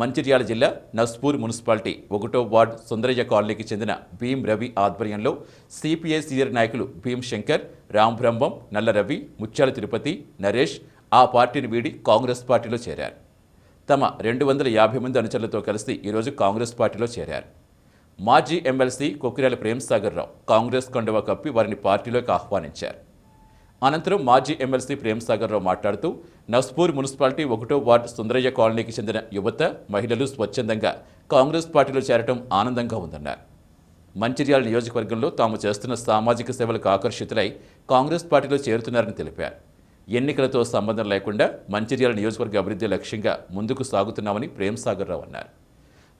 మంచిర్యాల జిల్లా నస్పూర్ మున్సిపాలిటీ ఒకటో వార్డ్ సుందరయ్య కాలనీకి చెందిన భీం రవి ఆధ్వర్యంలో సిపిఐ సీనియర్ నాయకులు భీం శంకర్ రామ్ బ్రహ్మం నల్ల రవి ముత్యాల తిరుపతి నరేష్ ఆ పార్టీని వీడి కాంగ్రెస్ పార్టీలో చేరారు. తమ రెండు వందల యాభై మంది అనుచరులతో కలిసి ఈరోజు కాంగ్రెస్ పార్టీలో చేరారు. మాజీ ఎమ్మెల్సీ కొక్కిరాల ప్రేమ్సాగర్ రావు కాంగ్రెస్ కండువా కప్పి వారిని పార్టీలోకి ఆహ్వానించారు. అనంతరం మాజీ ఎమ్మెల్సీ ప్రేమసాగర్ రావు మాట్లాడుతూ నస్పూర్ మున్సిపాలిటీ ఒకటో వార్డు సుందరయ్య కాలనీకి చెందిన యువత మహిళలు స్వచ్ఛందంగా కాంగ్రెస్ పార్టీలో చేరటం ఆనందంగా ఉందన్నారు. మంచిర్యాల నియోజకవర్గంలో తాము చేస్తున్న సామాజిక సేవలకు ఆకర్షితులై కాంగ్రెస్ పార్టీలో చేరుతున్నారని తెలిపారు. ఎన్నికలతో సంబంధం లేకుండా మంచిర్యాల నియోజకవర్గ అభివృద్ధి లక్ష్యంగా ముందుకు సాగుతున్నామని ప్రేమసాగర్ రావు అన్నారు.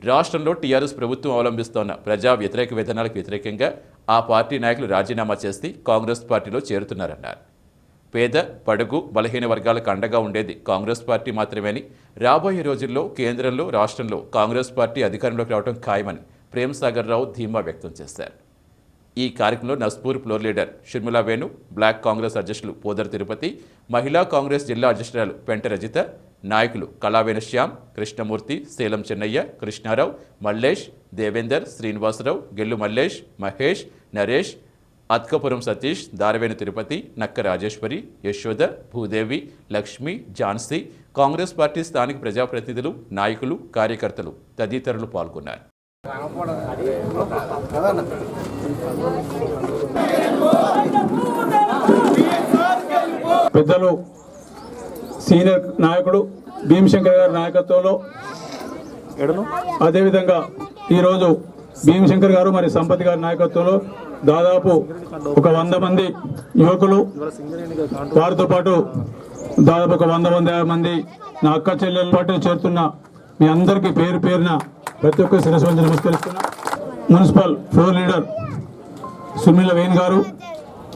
రాష్ట్రంలో టీఆర్ఎస్ ప్రభుత్వం అవలంబిస్తోన్న ప్రజా వ్యతిరేక విధానాలకు వ్యతిరేకంగా ఆ పార్టీ నాయకులు రాజీనామా చేసి కాంగ్రెస్ పార్టీలో చేరుతున్నారన్నారు. పేద పడుగు బలహీన వర్గాలకు అండగా ఉండేది కాంగ్రెస్ పార్టీ మాత్రమేని. రాబోయే రోజుల్లో కేంద్రంలో రాష్ట్రంలో కాంగ్రెస్ పార్టీ అధికారంలోకి రావడం ఖాయమని ప్రేమ్సాగర్ రావు ధీమా వ్యక్తం చేశారు. ఈ కార్యక్రమంలో Naspur floor leader Sharmila Venu block Congress అధ్యక్షులు పోదర్ తిరుపతి మహిళా కాంగ్రెస్ జిల్లా అధ్యక్షురాలు పెంట రజిత నాయకులు కళావేణశ్యామ్ కృష్ణమూర్తి సేలం చెన్నయ్య కృష్ణారావు మల్లేష్ దేవేందర్ శ్రీనివాసరావు గెల్లు మల్లేష్ మహేష్ నరేష్ అత్కపురం సతీష్ దారవేణు తిరుపతి నక్క రాజేశ్వరి యశోద భూదేవి లక్ష్మి ఝాన్సీ కాంగ్రెస్ పార్టీ స్థానిక ప్రజాప్రతినిధులు నాయకులు కార్యకర్తలు తదితరులు పాల్గొన్నారు. పెద్దలు సీనియర్ నాయకుడు భీమశంకర్ గారి నాయకత్వంలో అదేవిధంగా ఈరోజు భీమశంకర్ గారు మరి సంపత్ గారి నాయకత్వంలో దాదాపు ఒక వంద మంది యువకులు వారితో పాటు దాదాపు ఒక వంద వంద యాభై మంది నా అక్క చెల్లెల పాటు చేరుతున్న మీ అందరికీ పేరు పేరున ప్రతి ఒక్క శిరస్వంతి నమస్కరిస్తున్నా. Municipal floor leader Sumila Venu గారు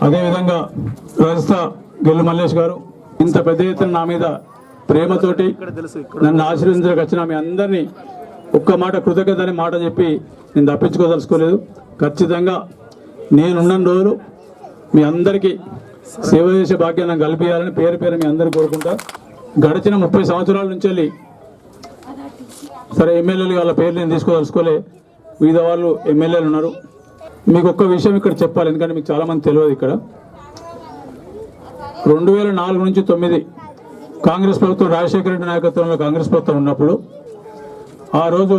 అదేవిధంగా రజత గెల్లు మల్లేష్ గారు. ఇంత పెద్ద ఎత్తున నా మీద ప్రేమతోటి నన్ను ఆశీర్వదించడానికి వచ్చిన మీ అందరినీ ఒక్క మాట కృతజ్ఞత అనే మాట చెప్పి నేను తప్పించుకోదలుచుకోలేదు. ఖచ్చితంగా నేనున్న రోజులు మీ అందరికీ సేవ చేసే భాగ్యాన్ని నాకు కల్పించాలని పేరు పేరు మీ అందరూ కోరుకుంటా. గడిచిన ముప్పై సంవత్సరాల నుంచి వెళ్ళి సరే ఎమ్మెల్యేలు వాళ్ళ పేర్లు నేను తీసుకోదలుచుకోలే. వివిధ వాళ్ళు ఎమ్మెల్యేలు ఉన్నారు. మీకు ఒక్క విషయం ఇక్కడ చెప్పాలి ఎందుకంటే మీకు చాలామంది తెలియదు ఇక్కడ. రెండు వేల నాలుగు నుంచి తొమ్మిది కాంగ్రెస్ ప్రభుత్వం రాజశేఖర రెడ్డి నాయకత్వంలో కాంగ్రెస్ ప్రభుత్వం ఉన్నప్పుడు ఆ రోజు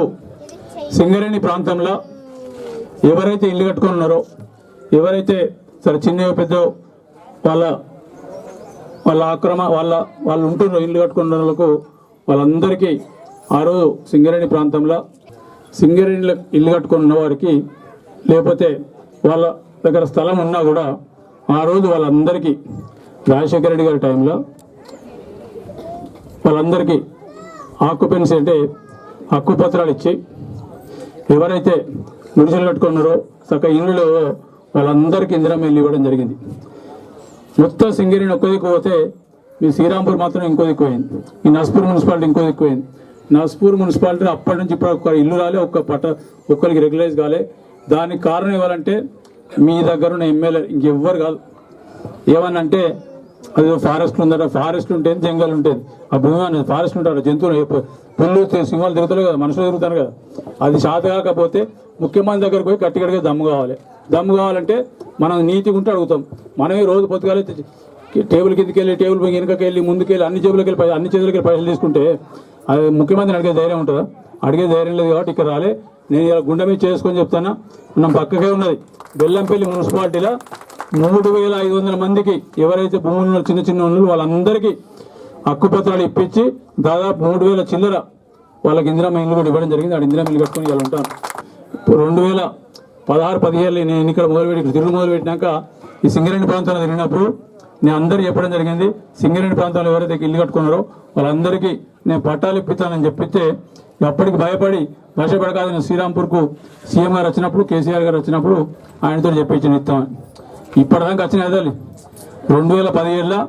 సింగరేణి ప్రాంతంలో ఎవరైతే ఇల్లు కట్టుకొని ఉన్నారో ఎవరైతే సరే చిన్న పెద్ద వాళ్ళ వాళ్ళ ఆక్రమ వాళ్ళ వాళ్ళు ఉంటున్న ఇల్లు కట్టుకున్న వాళ్ళకు వాళ్ళందరికీ ఆ రోజు సింగరేణి ప్రాంతంలో సింగరేణిలో ఇల్లు కట్టుకుని వారికి లేకపోతే వాళ్ళ దగ్గర స్థలం ఉన్నా కూడా ఆ రోజు వాళ్ళందరికీ రాజశేఖర రెడ్డి గారి టైంలో వాళ్ళందరికీ ఆక్యుపెన్సీ అంటే హక్కు పత్రాలు ఇచ్చి ఎవరైతే గుడిసెలు కట్టుకున్నారో చక్క ఇల్లు వాళ్ళందరికీ ఇందిరా ఇల్లు ఇవ్వడం జరిగింది. మొత్తం సింగరేణి ఒక్కో దిక్కు పోతే మీ శ్రీరాంపూర్ మాత్రం ఇంకో దిక్కుపోయింది ఈ నస్పూర్ మున్సిపాలిటీ ఇంకో దిక్కుపోయింది నస్పూర్ మున్సిపాలిటీ అప్పటి నుంచి ఇప్పుడు ఒక్క ఇల్లు రాలే ఒక్క పట్ట ఒక్కరికి రెగ్యులైజ్ కాలే. దానికి కారణం ఇవ్వాలంటే మీ దగ్గర ఉన్న ఎమ్మెల్యే ఇంకెవ్వరు కాదు. ఏమన్నా అంటే అది ఫారెస్ట్ ఉందట ఫారెస్ట్ ఉంటుంది జంగల్ ఉంటుంది? ఆ భూమి అనేది ఫారెస్ట్ ఉంటాడు జంతువులు పుల్లు సింహాలు తిరుగుతారు కదా మనుషులు తిరుగుతారు కదా. అది శాత కాకపోతే ముఖ్యమంత్రి దగ్గరకు పోయి గట్టి దమ్ము కావాలి. దమ్ము కావాలంటే మనం నీతిగా ఉంటే అడుగుతాం. మనమే రోజు పొత్తుకాలే టేబుల్ కిందకి వెళ్ళి టేబుల్ పై వెనుకకి వెళ్ళి ముందుకు వెళ్ళి అన్ని జేబులకి వెళ్ళి పై- అన్ని చేతులకి వెళ్ళి పైసలు తీసుకుంటే అది ముఖ్యమంత్రిని అడిగే ధైర్యం ఉంటుందా? అడిగే ధైర్యం లేదు కాబట్టి ఇక్కడ రాలే. నేను ఇలా గుండె మీద చేసుకొని చెప్తాను మనం పక్కకే ఉన్నది. బెల్లంపల్లి మున్సిపాలిటీలో మూడు వేల ఐదు వందల మందికి ఎవరైతే భూములు చిన్న చిన్న వాళ్ళు వాళ్ళందరికీ హక్కుపత్రాలు ఇప్పించి దాదాపు మూడు వేల చిల్లర వాళ్ళకి ఇందిరామ ఇల్లు కూడా ఇవ్వడం జరిగింది. ఆ ఇందిరామ ఇల్లు కట్టుకొని ఇలా ఉంటాను రెండు వేల పదహారు పదిహేళ్ళు నేను ఎన్నికల మొదలుపెట్టి ఇక్కడ తిరుగు మొదలుపెట్టినాక ఈ సింగరేణి ప్రాంతంలో తిరిగినప్పుడు నేను అందరు చెప్పడం జరిగింది. సింగరేణి ప్రాంతంలో ఎవరైతే ఇల్లు కట్టుకున్నారో వాళ్ళందరికీ నేను పట్టాలు ఇప్పిస్తానని చెప్పితే అప్పటికి భయపడి భయపడకాదు నేను శ్రీరాంపూర్కు సీఎం గారు వచ్చినప్పుడు కేసీఆర్ గారు వచ్చినప్పుడు ఆయనతో చెప్పించిన ఇస్తామని ఇప్పటిదాకా వచ్చిన ఎదాలి రెండు వేల పదిహేడులో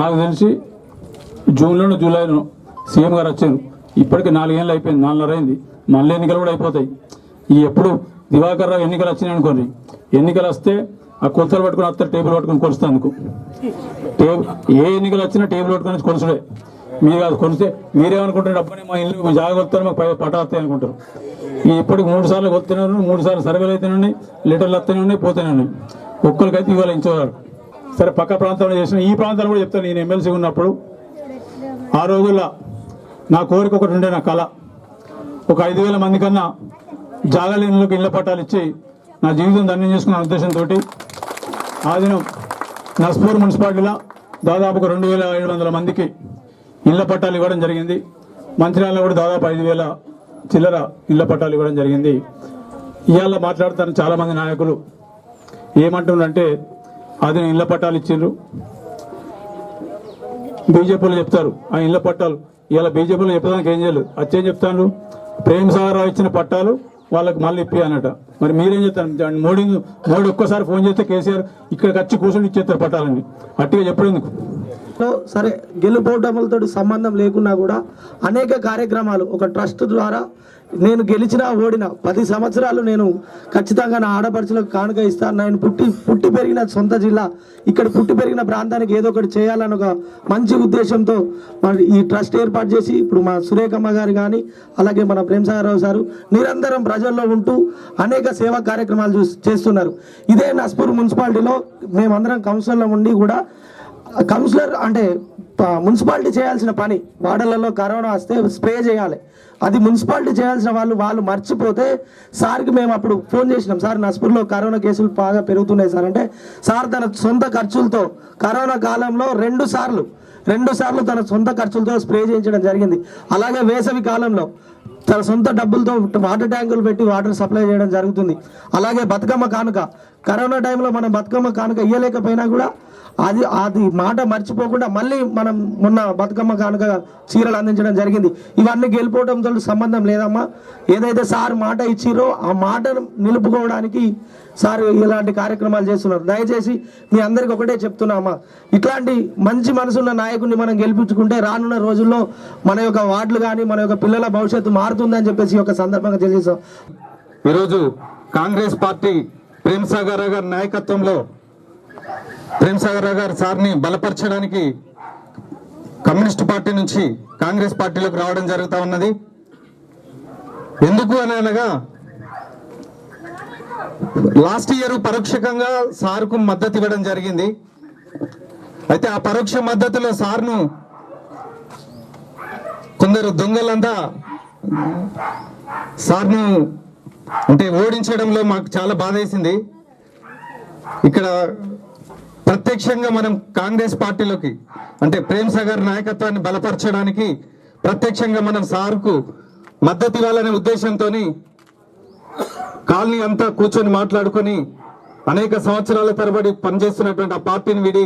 నాకు తెలిసి జూన్లోనూ జూలైలోనూ సీఎం గారు వచ్చారు. ఇప్పటికి నాలుగేళ్ళు అయిపోయింది నాలుగున్నర అయింది. మళ్ళీ ఎన్నికలు కూడా అయిపోతాయి. ఈ ఎప్పుడు దివాకర్ రావు ఎన్నికలు వచ్చినాయి అనుకోండి. ఎన్నికలు వస్తే ఆ కొలతలు పట్టుకుని వస్తారు టేబుల్ పట్టుకుని కొలుస్తాను టేబుల్ ఏ ఎన్నికలు వచ్చినా టేబుల్ పట్టుకుని కొలుసుడే. మీరు కాదు కొలిస్తే మీరేమనుకుంటారు అబ్బాయి మా ఇల్లు జాగ్రత్తలు మాకు పై పటా వస్తాయి అనుకుంటారు ఈ ఇప్పటికి మూడు సార్లు వస్తూనే మూడు సార్లు సర్వేలు అయితేనే ఉన్నాయి లీటర్లు వస్తూనే ఉన్నాయి పోతూనే ఉన్నాయి ఒక్కరికైతే ఇవాళ ఇంచేవారు సరే పక్క ప్రాంతంలో చేసిన ఈ ప్రాంతాలు కూడా చెప్తాను నేను ఎమ్మెల్సీ ఉన్నప్పుడు. ఆ రోజుల్లో నా కోరిక ఒకటి ఉండే నా కళ. ఒక ఐదు వేల మంది కన్నా జాగలేనులకు ఇళ్ళ పట్టాలు ఇచ్చి నా జీవితం ధన్యం చేసుకున్న ఉద్దేశంతో ఆ దినం నస్పూర్ మున్సిపాలిటీలో దాదాపు ఒక రెండు వేల ఏడు వందల మందికి ఇళ్ళ పట్టాలు ఇవ్వడం జరిగింది. మంచిర్యాలలో కూడా దాదాపు ఐదు వేల చిల్లర ఇళ్ళ పట్టాలు ఇవ్వడం జరిగింది. ఇవాళ మాట్లాడుతారు చాలామంది నాయకులు. ఏమంటున్నారంటే అది ఇళ్ళ పట్టాలు ఇచ్చిండ్రు. బీజేపీలో చెప్తారు ఆ ఇళ్ళ పట్టాలు ఇలా బీజేపీలో చెప్పడానికి ఏం చేయలేదు. అచ్చేం చెప్తాను ప్రేమ్ సాగర్ రావు ఇచ్చిన పట్టాలు వాళ్ళకి మళ్ళీ ఇప్పి అనట మరి మీరేం చెప్తారు మోడీ మోడీ ఒక్కసారి ఫోన్ చేస్తే కేసీఆర్ ఇక్కడికి వచ్చి కూర్చొని ఇచ్చేస్తారు పట్టాలని. అట్టిగా చెప్పడం సరే గెలుపోటములతో సంబంధం లేకున్నా కూడా అనేక కార్యక్రమాలు ఒక ట్రస్ట్ ద్వారా నేను గెలిచినా ఓడినా పది సంవత్సరాలు నేను ఖచ్చితంగా నా ఆడపడుచులకు కానుక ఇస్తాను నేను పుట్టి పుట్టి పెరిగిన సొంత జిల్లా ఇక్కడ పుట్టి పెరిగిన ప్రాంతానికి ఏదో ఒకటి చేయాలని ఒక మంచి ఉద్దేశంతో మరి ఈ ట్రస్ట్ ఏర్పాటు చేసి ఇప్పుడు మా సురేఖమ్మ గారు కానీ అలాగే మన ప్రేమసాగరరావు సారు నిరంతరం ప్రజల్లో ఉంటూ అనేక సేవా కార్యక్రమాలు చేస్తున్నారు. ఇదే నస్పూర్ మున్సిపాలిటీలో మేమందరం కౌన్సిల్లో ఉండి కూడా కౌన్సిలర్ అంటే మున్సిపాలిటీ చేయాల్సిన పని వాడలలో కరోనా వస్తే స్ప్రే చేయాలి. అది మున్సిపాలిటీ చేయాల్సిన వాళ్ళు వాళ్ళు మర్చిపోతే సార్కి మేము అప్పుడు ఫోన్ చేసినాం. సార్ నస్పూర్లో కరోనా కేసులు బాగా పెరుగుతున్నాయి సార్ అంటే సార్ తన సొంత ఖర్చులతో కరోనా కాలంలో రెండు సార్లు రెండు సార్లు తన సొంత ఖర్చులతో స్ప్రే చేయించడం జరిగింది. అలాగే వేసవి కాలంలో తన సొంత డబ్బులతో వాటర్ ట్యాంకులు పెట్టి వాటర్ సప్లై చేయడం జరుగుతుంది. అలాగే బతుకమ్మ కానుక కరోనా టైంలో మనం బతుకమ్మ కానుక ఇవ్వలేకపోయినా కూడా అది అది మాట మర్చిపోకుండా మళ్ళీ మనం మొన్న బతుకమ్మ కానుక చీరలు అందించడం జరిగింది. ఇవన్నీ గెలిపోవడంతో సంబంధం లేదమ్మా. ఏదైతే సార్ మాట ఇచ్చిరో ఆ మాటను నిలుపుకోవడానికి సార్ ఇలాంటి కార్యక్రమాలు చేస్తున్నారు. దయచేసి మీ అందరికి ఒకటే చెప్తున్నామా ఇట్లాంటి మంచి మనసున్న నాయకుడిని మనం గెలిపించుకుంటే రానున్న రోజుల్లో మన యొక్క వార్డులు కానీ మన యొక్క పిల్లల భవిష్యత్తు మారుతుందని చెప్పేసి ఒక సందర్భంగా తెలియజేస్తాం. ఈరోజు కాంగ్రెస్ పార్టీ ప్రేమ్ సాగర్ గారి నాయకత్వంలో ప్రేమ్ సాగర్ గారు సార్ని బలపరచడానికి కమ్యూనిస్ట్ పార్టీ నుంచి కాంగ్రెస్ పార్టీలోకి రావడం జరుగుతూ ఉన్నది. ఎందుకు అని అనగా లాస్ట్ ఇయర్ పరోక్షకంగా సార్కు మద్దతు ఇవ్వడం జరిగింది. అయితే ఆ పరోక్ష మద్దతులో సార్ను కొందరు దొంగలంతా సార్ను అంటే ఓడించడంలో మాకు చాలా బాధ వేసింది. ఇక్కడ ప్రత్యక్షంగా మనం కాంగ్రెస్ పార్టీలోకి అంటే ప్రేమ్ సాగర్ నాయకత్వాన్ని బలపరచడానికి ప్రత్యక్షంగా మనం సార్కు మద్దతు ఇవ్వాలనే ఉద్దేశంతో కాలనీ అంతా కూర్చొని మాట్లాడుకొని అనేక సంవత్సరాల తరబడి పనిచేస్తున్నటువంటి ఆ పార్టీని విడి